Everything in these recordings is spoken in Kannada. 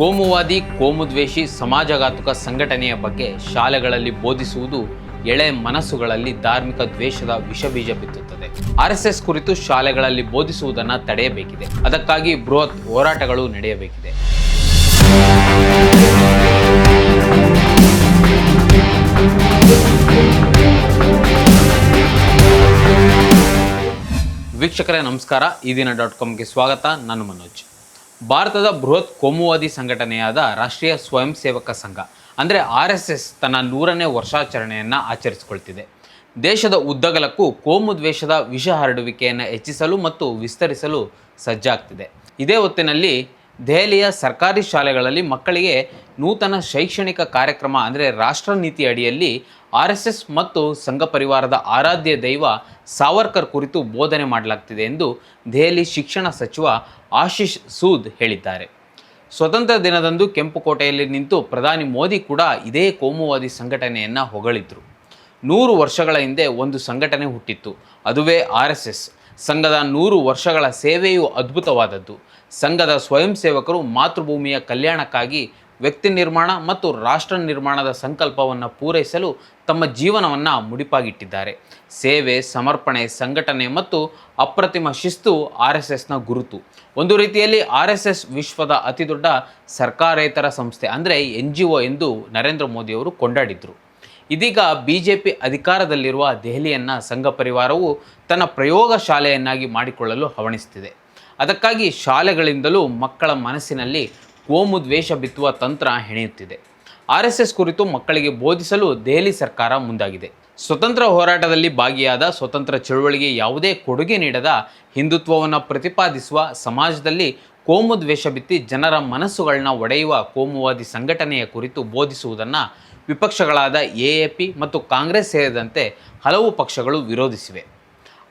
ಕೋಮುವಾದಿ, ಕೋಮುದ್ವೇಷಿ, ಸಮಾಜಘಾತುಕ ಸಂಘಟನೆಯ ಬಗ್ಗೆ ಶಾಲೆಗಳಲ್ಲಿ ಬೋಧಿಸುವುದು ಎಳೆ ಮನಸ್ಸುಗಳಲ್ಲಿ ಧಾರ್ಮಿಕ ದ್ವೇಷದ ವಿಷಬೀಜ ಬಿತ್ತುತ್ತದೆ ಆರ್ಎಸ್ಎಸ್ ಕುರಿತು ಶಾಲೆಗಳಲ್ಲಿ ಬೋಧಿಸುವುದನ್ನು ತಡೆಯಬೇಕಿದೆ. ಅದಕ್ಕಾಗಿ ಬೃಹತ್ ಹೋರಾಟಗಳು ನಡೆಯಬೇಕಿದೆ. ವೀಕ್ಷಕರೇ, ನಮಸ್ಕಾರ. ಈ ದಿನ ಡಾಟ್ ಕಾಮ್ಗೆ ಸ್ವಾಗತ. ನಾನು ಮನೋಜ್. ಭಾರತದ ಬೃಹತ್ ಕೋಮುವಾದಿ ಸಂಘಟನೆಯಾದ ರಾಷ್ಟ್ರೀಯ ಸ್ವಯಂ ಸೇವಕ ಸಂಘ, ಅಂದರೆ ಆರ್ ಎಸ್ ಎಸ್ ತನ್ನ ನೂರನೇ ವರ್ಷಾಚರಣೆಯನ್ನು ಆಚರಿಸಿಕೊಳ್ತಿದೆ. ದೇಶದ ಉದ್ದಗಲಕ್ಕೂ ಕೋಮು ದ್ವೇಷದ ವಿಷ ಹರಡುವಿಕೆಯನ್ನು ಹೆಚ್ಚಿಸಲು ಮತ್ತು ವಿಸ್ತರಿಸಲು ಸಜ್ಜಾಗ್ತಿದೆ. ಇದೇ ಹೊತ್ತಿನಲ್ಲಿ ದೆಹಲಿಯ ಸರ್ಕಾರಿ ಶಾಲೆಗಳಲ್ಲಿ ಮಕ್ಕಳಿಗೆ ನೂತನ ಶೈಕ್ಷಣಿಕ ಕಾರ್ಯಕ್ರಮ, ಅಂದರೆ ರಾಷ್ಟ್ರ ನೀತಿ ಅಡಿಯಲ್ಲಿ ಆರ್ ಎಸ್ ಎಸ್ ಮತ್ತು ಸಂಘ ಪರಿವಾರದ ಆರಾಧ್ಯ ದೈವ ಸಾವರ್ಕರ್ ಕುರಿತು ಬೋಧನೆ ಮಾಡಲಾಗ್ತಿದೆ ಎಂದು ದೆಹಲಿ ಶಿಕ್ಷಣ ಸಚಿವ ಆಶೀಶ್ ಸೂದ್ ಹೇಳಿದ್ದಾರೆ. ಸ್ವತಂತ್ರ ದಿನದಂದು ಕೆಂಪುಕೋಟೆಯಲ್ಲಿ ನಿಂತು ಪ್ರಧಾನಿ ಮೋದಿ ಕೂಡ ಇದೇ ಕೋಮುವಾದಿ ಸಂಘಟನೆಯನ್ನು ಹೊಗಳಿದ್ರು. ನೂರು ವರ್ಷಗಳ ಹಿಂದೆ ಒಂದು ಸಂಘಟನೆ ಹುಟ್ಟಿತ್ತು. ಅದುವೇ ಆರ್ ಎಸ್ ಎಸ್ ಸಂಘದ ನೂರು ವರ್ಷಗಳ ಸೇವೆಯು ಅದ್ಭುತವಾದದ್ದು. ಸಂಘದ ಸ್ವಯಂ ಸೇವಕರು ಮಾತೃಭೂಮಿಯ ಕಲ್ಯಾಣಕ್ಕಾಗಿ ವ್ಯಕ್ತಿ ನಿರ್ಮಾಣ ಮತ್ತು ರಾಷ್ಟ್ರ ನಿರ್ಮಾಣದ ಸಂಕಲ್ಪವನ್ನು ಪೂರೈಸಲು ತಮ್ಮ ಜೀವನವನ್ನು ಮುಡಿಪಾಗಿಟ್ಟಿದ್ದಾರೆ. ಸೇವೆ, ಸಮರ್ಪಣೆ, ಸಂಘಟನೆ ಮತ್ತು ಅಪ್ರತಿಮ ಶಿಸ್ತು ಆರ್ ಎಸ್ ಎಸ್ನ ಗುರುತು. ಒಂದು ರೀತಿಯಲ್ಲಿ ಆರ್ ಎಸ್ ಎಸ್ ವಿಶ್ವದ ಅತಿದೊಡ್ಡ ಸರ್ಕಾರೇತರ ಸಂಸ್ಥೆ ಅಂದರೆ ಎನ್ ಜಿ ಒ ಎಂದು ನರೇಂದ್ರ ಮೋದಿಯವರು ಕೊಂಡಾಡಿದರು. ಇದೀಗ ಬಿ ಜೆ ಪಿ ಅಧಿಕಾರದಲ್ಲಿರುವ ದೆಹಲಿಯನ್ನು ಸಂಘ ಪರಿವಾರವು ತನ್ನ ಪ್ರಯೋಗ ಶಾಲೆಯನ್ನಾಗಿ ಮಾಡಿಕೊಳ್ಳಲು ಹವಣಿಸ್ತಿದೆ ಅದಕ್ಕಾಗಿ ಶಾಲೆಗಳಿಂದಲೂ ಮಕ್ಕಳ ಮನಸ್ಸಿನಲ್ಲಿ ಕೋಮು ದ್ವೇಷ ಬಿತ್ತುವ ತಂತ್ರ ಹೆಣೆಯುತ್ತಿದೆ. ಆರ್ ಎಸ್ ಎಸ್ ಕುರಿತು ಮಕ್ಕಳಿಗೆ ಬೋಧಿಸಲು ದೆಹಲಿ ಸರ್ಕಾರ ಮುಂದಾಗಿದೆ. ಸ್ವತಂತ್ರ ಹೋರಾಟದಲ್ಲಿ ಭಾಗಿಯಾದ ಸ್ವತಂತ್ರ ಚಳುವಳಿಗೆ ಯಾವುದೇ ಕೊಡುಗೆ ನೀಡದ ಹಿಂದುತ್ವವನ್ನು ಪ್ರತಿಪಾದಿಸುವ ಸಮಾಜದಲ್ಲಿ ಕೋಮು ದ್ವೇಷ ಬಿತ್ತಿ ಜನರ ಮನಸ್ಸುಗಳನ್ನ ಒಡೆಯುವ ಕೋಮುವಾದಿ ಸಂಘಟನೆಯ ಕುರಿತು ಬೋಧಿಸುವುದನ್ನು ವಿಪಕ್ಷಗಳಾದ ಎ ಎ ಪಿ ಮತ್ತು ಕಾಂಗ್ರೆಸ್ ಸೇರಿದಂತೆ ಹಲವು ಪಕ್ಷಗಳು ವಿರೋಧಿಸಿವೆ.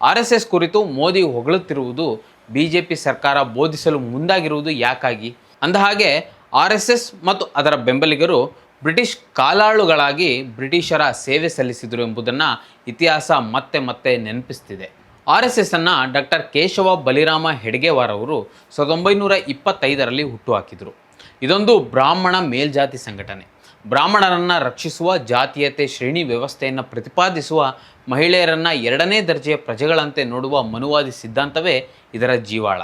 ಆರ್ ಎಸ್ ಎಸ್ ಕುರಿತು ಮೋದಿ ಹೊಗಳುತ್ತಿರುವುದು ಬಿ ಸರ್ಕಾರ ಬೋಧಿಸಲು ಮುಂದಾಗಿರುವುದು ಯಾಕಾಗಿ? ಅಂದಹಾಗೆ ಆರ್ ಎಸ್ ಎಸ್ ಮತ್ತು ಅದರ ಬೆಂಬಲಿಗರು ಬ್ರಿಟಿಷ್ ಕಾಲಾಳುಗಳಾಗಿ ಬ್ರಿಟಿಷರ ಸೇವೆ ಸಲ್ಲಿಸಿದರು ಎಂಬುದನ್ನು ಇತಿಹಾಸ ಮತ್ತೆ ಮತ್ತೆ ನೆನಪಿಸ್ತಿದೆ. ಆರ್ ಎಸ್ ಎಸ್ ಅನ್ನು ಡಾಕ್ಟರ್ ಕೇಶವ ಬಲಿರಾಮ ಹೆಡ್ಗೆವಾರ್ ಅವರು ಸಾವಿರದ ಒಂಬೈನೂರ ಇಪ್ಪತ್ತೈದರಲ್ಲಿ ಹುಟ್ಟುಹಾಕಿದರು. ಇದೊಂದು ಬ್ರಾಹ್ಮಣ ಮೇಲ್ಜಾತಿ ಸಂಘಟನೆ. ಬ್ರಾಹ್ಮಣರನ್ನು ರಕ್ಷಿಸುವ ಜಾತೀಯತೆ ಶ್ರೇಣಿ ವ್ಯವಸ್ಥೆಯನ್ನು ಪ್ರತಿಪಾದಿಸುವ ಮಹಿಳೆಯರನ್ನು ಎರಡನೇ ದರ್ಜೆಯ ಪ್ರಜೆಗಳಂತೆ ನೋಡುವ ಮನುವಾದಿ ಸಿದ್ಧಾಂತವೇ ಇದರ ಜೀವಾಳ.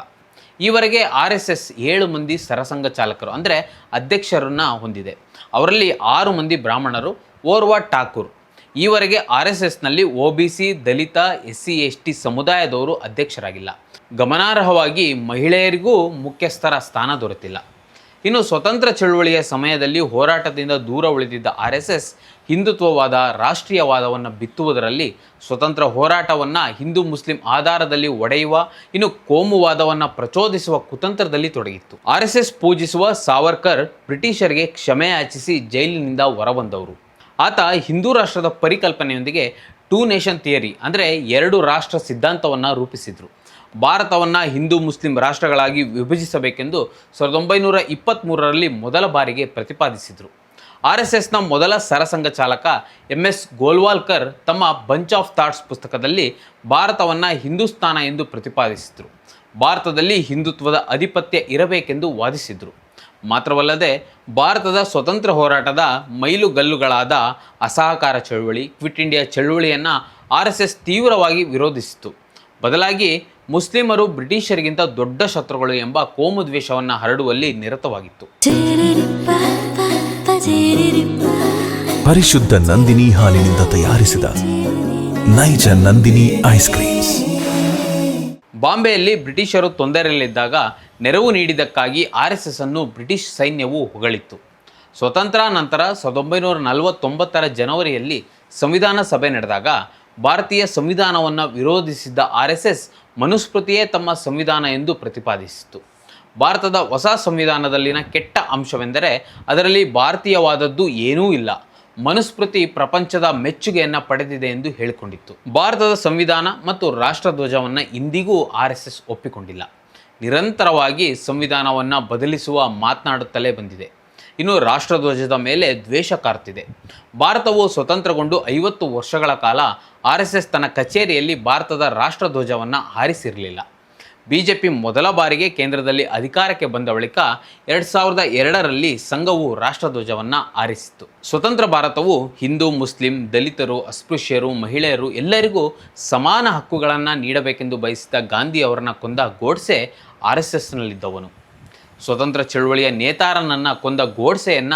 ಈವರೆಗೆ ಆರ್ ಎಸ್ ಎಸ್ ಏಳು ಮಂದಿ ಸರಸಂಘ ಚಾಲಕರು, ಅಂದರೆ ಅಧ್ಯಕ್ಷರನ್ನು ಹೊಂದಿದೆ. ಅವರಲ್ಲಿ ಆರು ಮಂದಿ ಬ್ರಾಹ್ಮಣರು, ಓರ್ವ ಠಾಕೂರ್. ಈವರೆಗೆ R S ಎಸ್ನಲ್ಲಿ O B C, Dalit S C S T ಸಮುದಾಯದವರು ಅಧ್ಯಕ್ಷರಾಗಿಲ್ಲ. ಗಮನಾರ್ಹವಾಗಿ ಮಹಿಳೆಯರಿಗೂ ಮುಖ್ಯಸ್ಥರ ಸ್ಥಾನ ದೊರೆತಿಲ್ಲ. ಇನ್ನು ಸ್ವತಂತ್ರ ಚಳುವಳಿಯ ಸಮಯದಲ್ಲಿ ಹೋರಾಟದಿಂದ ದೂರ ಉಳಿದಿದ್ದ ಆರ್ ಎಸ್ ಎಸ್ ಹಿಂದುತ್ವವಾದ ರಾಷ್ಟ್ರೀಯವಾದವನ್ನು ಬಿತ್ತುವುದರಲ್ಲಿ ಸ್ವತಂತ್ರ ಹೋರಾಟವನ್ನು ಹಿಂದೂ ಮುಸ್ಲಿಂ ಆಧಾರದಲ್ಲಿ ಒಡೆಯುವ, ಇನ್ನು ಕೋಮುವಾದವನ್ನು ಪ್ರಚೋದಿಸುವ ಕುತಂತ್ರದಲ್ಲಿ ತೊಡಗಿತ್ತು. ಆರ್ ಎಸ್ ಪೂಜಿಸುವ ಸಾವರ್ಕರ್ ಬ್ರಿಟಿಷರಿಗೆ ಕ್ಷಮೆ ಯಾಚಿಸಿ ಜೈಲಿನಿಂದ ಹೊರಬಂದವರು. ಆತ ಹಿಂದೂ ರಾಷ್ಟ್ರದ ಪರಿಕಲ್ಪನೆಯೊಂದಿಗೆ ಟೂ ನೇಷನ್ ಥಿಯರಿ ಅಂದರೆ ಎರಡು ರಾಷ್ಟ್ರ ಸಿದ್ಧಾಂತವನ್ನು ರೂಪಿಸಿದರು. ಭಾರತವನ್ನು ಹಿಂದೂ ಮುಸ್ಲಿಂ ರಾಷ್ಟ್ರಗಳಾಗಿ ವಿಭಜಿಸಬೇಕೆಂದು ಸಾವಿರದ ಒಂಬೈನೂರ ಇಪ್ಪತ್ತ್ಮೂರರಲ್ಲಿ ಮೊದಲ ಬಾರಿಗೆ ಪ್ರತಿಪಾದಿಸಿದರು. ಆರ್ ಎಸ್ ಎಸ್ನ ಮೊದಲ ಸರಸಂಘ ಚಾಲಕ ಎಂ ಎಸ್ ಗೋಲ್ವಾಲ್ಕರ್ ತಮ್ಮ ಬಂಚ್ ಆಫ್ ಥಾಟ್ಸ್ ಪುಸ್ತಕದಲ್ಲಿ ಭಾರತವನ್ನು ಹಿಂದೂಸ್ತಾನ ಎಂದು ಪ್ರತಿಪಾದಿಸಿದರು. ಭಾರತದಲ್ಲಿ ಹಿಂದುತ್ವದ ಆಧಿಪತ್ಯ ಇರಬೇಕೆಂದು ವಾದಿಸಿದರು. ಮಾತ್ರವಲ್ಲದೆ ಭಾರತದ ಸ್ವತಂತ್ರ ಹೋರಾಟದ ಮೈಲುಗಲ್ಲುಗಳಾದ ಅಸಹಕಾರ ಚಳುವಳಿ, ಕ್ವಿಟ್ ಇಂಡಿಯಾ ಚಳುವಳಿಯನ್ನು ಆರ್ ಎಸ್ ತೀವ್ರವಾಗಿ ವಿರೋಧಿಸಿತು ಬದಲಾಗಿ ಮುಸ್ಲಿಮರು ಬ್ರಿಟಿಷರಿಗಿಂತ ದೊಡ್ಡ ಶತ್ರುಗಳು ಎಂಬ ಕೋಮು ದ್ವೇಷವನ್ನು ಹರಡುವಲ್ಲಿ ನಿರತವಾಗಿತ್ತು. ಪರಿಶುದ್ಧ ನಂದಿನಿ ಹಾಲಿನಿಂದ ತಯಾರಿಸಿದ ನೈಜ ನಂದಿನಿ ಐಸ್ ಕ್ರೀಮ್ಸ್. ಬಾಂಬೆಯಲ್ಲಿ ಬ್ರಿಟಿಷರು ತೊಂದರೆಯಲ್ಲಿದ್ದಾಗ ನೆರವು ನೀಡಿದ್ದಕ್ಕಾಗಿ ಆರ್ ಎಸ್ ಎಸ್ ಅನ್ನು ಬ್ರಿಟಿಷ್ ಸೈನ್ಯವು ಹೊಗಳಿತ್ತು. ಸ್ವತಂತ್ರ ನಂತರ ಸಾವಿರದ ಒಂಬೈನೂರ ನಲವತ್ತೊಂಬತ್ತರ ಜನವರಿಯಲ್ಲಿ ಸಂವಿಧಾನ ಸಭೆ ನಡೆದಾಗ ಭಾರತೀಯ ಸಂವಿಧಾನವನ್ನು ವಿರೋಧಿಸಿದ್ದ ಆರ್ ಎಸ್ ಮನುಸ್ಮೃತಿಯೇ ತಮ್ಮ ಸಂವಿಧಾನ ಎಂದು ಪ್ರತಿಪಾದಿಸಿತು ಭಾರತದ ಹೊಸ ಸಂವಿಧಾನದಲ್ಲಿನ ಕೆಟ್ಟ ಅಂಶವೆಂದರೆ ಅದರಲ್ಲಿ ಭಾರತೀಯವಾದದ್ದು ಏನೂ ಇಲ್ಲ. ಮನುಸ್ಮೃತಿ ಪ್ರಪಂಚದ ಮೆಚ್ಚುಗೆಯನ್ನು ಪಡೆದಿದೆ ಎಂದು ಹೇಳಿಕೊಂಡಿತ್ತು. ಭಾರತದ ಸಂವಿಧಾನ ಮತ್ತು ರಾಷ್ಟ್ರಧ್ವಜವನ್ನು ಇಂದಿಗೂ ಆರ್ ಎಸ್ ಒಪ್ಪಿಕೊಂಡಿಲ್ಲ. ನಿರಂತರವಾಗಿ ಸಂವಿಧಾನವನ್ನು ಬದಲಿಸುವ ಮಾತನಾಡುತ್ತಲೇ ಬಂದಿದೆ. ಇನ್ನು ರಾಷ್ಟ್ರಧ್ವಜದ ಮೇಲೆ ದ್ವೇಷ ಕಾರ್ತಿದೆ. ಭಾರತವು ಸ್ವತಂತ್ರಗೊಂಡು ಐವತ್ತು ವರ್ಷಗಳ ಕಾಲ ಆರ್ ಎಸ್ ಎಸ್ ತನ್ನ ಕಚೇರಿಯಲ್ಲಿ ಭಾರತದ ರಾಷ್ಟ್ರಧ್ವಜವನ್ನು ಹಾರಿಸಿರಲಿಲ್ಲ. ಪಿ ಮೊದಲ ಬಾರಿಗೆ ಕೇಂದ್ರದಲ್ಲಿ ಅಧಿಕಾರಕ್ಕೆ ಬಂದ ಬಳಿಕ ಎರಡು ಸಾವಿರದ ಎರಡರಲ್ಲಿ ಸಂಘವು ರಾಷ್ಟ್ರಧ್ವಜವನ್ನು ಆರಿಸಿತು ಸ್ವತಂತ್ರ ಭಾರತವು ಹಿಂದೂ, ಮುಸ್ಲಿಂ, ದಲಿತರು, ಅಸ್ಪೃಶ್ಯರು, ಮಹಿಳೆಯರು ಎಲ್ಲರಿಗೂ ಸಮಾನ ಹಕ್ಕುಗಳನ್ನು ನೀಡಬೇಕೆಂದು ಬಯಸಿದ ಗಾಂಧಿ ಅವರನ್ನ ಕೊಂದ ಗೋಡ್ಸೆ ಆರ್ ಎಸ್ ಎಸ್ನಲ್ಲಿದ್ದವನು. ಸ್ವತಂತ್ರ ಚಳುವಳಿಯ ನೇತಾರನನ್ನು ಕೊಂದ ಗೋಡ್ಸೆಯನ್ನ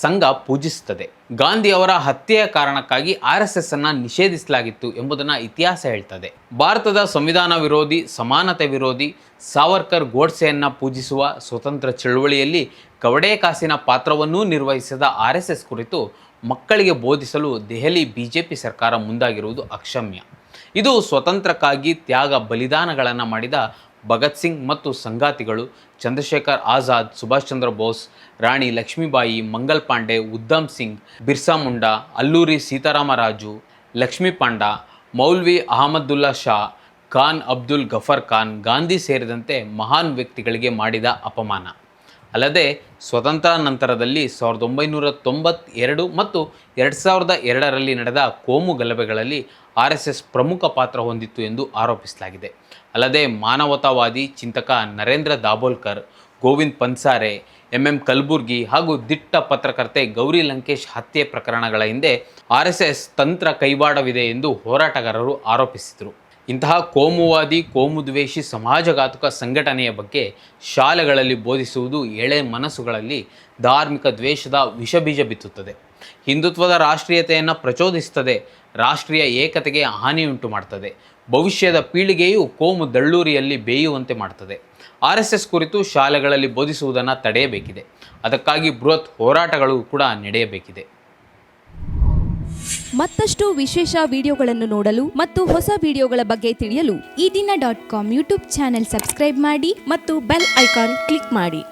ಸಂಘ ಪೂಜಿಸುತ್ತದೆ. ಗಾಂಧಿ ಅವರ ಹತ್ಯೆಯ ಕಾರಣಕ್ಕಾಗಿ ಆರ್ ಎಸ್ ಎಸ್ ಅನ್ನು ನಿಷೇಧಿಸಲಾಗಿತ್ತು ಎಂಬುದನ್ನು ಇತಿಹಾಸ ಹೇಳ್ತದೆ. ಭಾರತದ ಸಂವಿಧಾನ ವಿರೋಧಿ, ಸಮಾನತೆ ವಿರೋಧಿ ಸಾವರ್ಕರ್ ಗೋಡ್ಸೆಯನ್ನು ಪೂಜಿಸುವ ಸ್ವತಂತ್ರ ಚಳುವಳಿಯಲ್ಲಿ ಕವಡೆ ಕಾಸಿನ ಪಾತ್ರವನ್ನೂ ನಿರ್ವಹಿಸಿದ ಆರ್ ಎಸ್ ಎಸ್ ಕುರಿತು ಮಕ್ಕಳಿಗೆ ಬೋಧಿಸಲು ದೆಹಲಿ ಬಿಜೆಪಿ ಸರ್ಕಾರ ಮುಂದಾಗಿರುವುದು ಅಕ್ಷಮ್ಯ. ಇದು ಸ್ವತಂತ್ರಕ್ಕಾಗಿ ತ್ಯಾಗ ಬಲಿದಾನಗಳನ್ನು ಮಾಡಿದ ಭಗತ್ ಸಿಂಗ್ ಮತ್ತು ಸಂಗಾತಿಗಳು ಚಂದ್ರಶೇಖರ್ ಆಜಾದ್, ಸುಭಾಷ್ ಚಂದ್ರ ಬೋಸ್, ರಾಣಿ ಲಕ್ಷ್ಮೀಬಾಯಿ, ಮಂಗಲ್ ಪಾಂಡೆ ಉದ್ದಮ್ ಸಿಂಗ್, ಬಿರ್ಸಾ ಮುಂಡಾ, ಅಲ್ಲೂರಿ ಸೀತಾರಾಮರಾಜು, ಲಕ್ಷ್ಮೀ ಪಾಂಡ, ಮೌಲ್ವಿ ಅಹಮದುಲ್ಲಾ ಶಾ, ಖಾನ್ ಅಬ್ದುಲ್ ಗಫರ್ ಖಾನ್ ಗಾಂಧಿ ಸೇರಿದಂತೆ ಮಹಾನ್ ವ್ಯಕ್ತಿಗಳಿಗೆ ಮಾಡಿದ ಅಪಮಾನ. ಅಲ್ಲದೆ ಸ್ವತಂತ್ರ ನಂತರದಲ್ಲಿ ಸಾವಿರದ ಒಂಬೈನೂರ ತೊಂಬತ್ತೆರಡು ಮತ್ತು ಎರಡು ಸಾವಿರದ ಎರಡರಲ್ಲಿ ನಡೆದ ಕೋಮು ಗಲಭೆಗಳಲ್ಲಿ ಆರ್ ಎಸ್ ಎಸ್ ಪ್ರಮುಖ ಪಾತ್ರ ಹೊಂದಿತ್ತು ಎಂದು ಆರೋಪಿಸಲಾಗಿದೆ. ಅಲ್ಲದೆ ಮಾನವತಾವಾದಿ ಚಿಂತಕ ನರೇಂದ್ರ ದಾಬೋಲ್ಕರ್, ಗೋವಿಂದ್ ಪನ್ಸಾರೆ ಎಂ ಎಂ ಕಲ್ಬುರ್ಗಿ ಹಾಗೂ ದಿಟ್ಟ ಪತ್ರಕರ್ತೆ ಗೌರಿ ಲಂಕೇಶ್ ಹತ್ಯೆ ಪ್ರಕರಣಗಳ ಹಿಂದೆ ಆರ್ ಎಸ್ ತಂತ್ರ ಕೈವಾಡವಿದೆ ಎಂದು ಹೋರಾಟಗಾರರು ಆರೋಪಿಸಿದರು. ಇಂತಹ ಕೋಮುವಾದಿ, ಕೋಮುದ್ವೇಷಿ ಸಮಾಜಘಾತುಕ ಸಂಘಟನೆಯ ಬಗ್ಗೆ ಶಾಲೆಗಳಲ್ಲಿ ಬೋಧಿಸುವುದು ಎಳೆ ಮನಸ್ಸುಗಳಲ್ಲಿ ಧಾರ್ಮಿಕ ದ್ವೇಷದ ವಿಷಬೀಜ ಬಿತ್ತುತ್ತದೆ. ಹಿಂದುತ್ವದ ರಾಷ್ಟ್ರೀಯತೆಯನ್ನು ಪ್ರಚೋದಿಸ್ತದೆ ರಾಷ್ಟ್ರೀಯ ಏಕತೆಗೆ ಹಾನಿಯುಂಟು ಮಾಡ್ತದೆ, ಭವಿಷ್ಯದ ಪೀಳಿಗೆಯು ಕೋಮು ದಳ್ಳೂರಿಯಲ್ಲಿ ಬೇಯುವಂತೆ ಮಾಡ್ತದೆ. ಆರ್ ಎಸ್ ಎಸ್ ಕುರಿತು ಶಾಲೆಗಳಲ್ಲಿ ಬೋಧಿಸುವುದನ್ನು ತಡೆಯಬೇಕಿದೆ, ಅದಕ್ಕಾಗಿ ಬೃಹತ್ ಹೋರಾಟಗಳು ಕೂಡ ನಡೆಯಬೇಕಿದೆ. ಮತ್ತಷ್ಟು ವಿಶೇಷ ವಿಡಿಯೋಗಳನ್ನು ನೋಡಲು ಮತ್ತು ಹೊಸ ವಿಡಿಯೋಗಳ ಬಗ್ಗೆ ತಿಳಿಯಲು Ee Dina dot com YouTube channel subscribe ಮಾಡಿ ಮತ್ತು ಬೆಲ್ ಐಕಾನ್ ಕ್ಲಿಕ್ ಮಾಡಿ.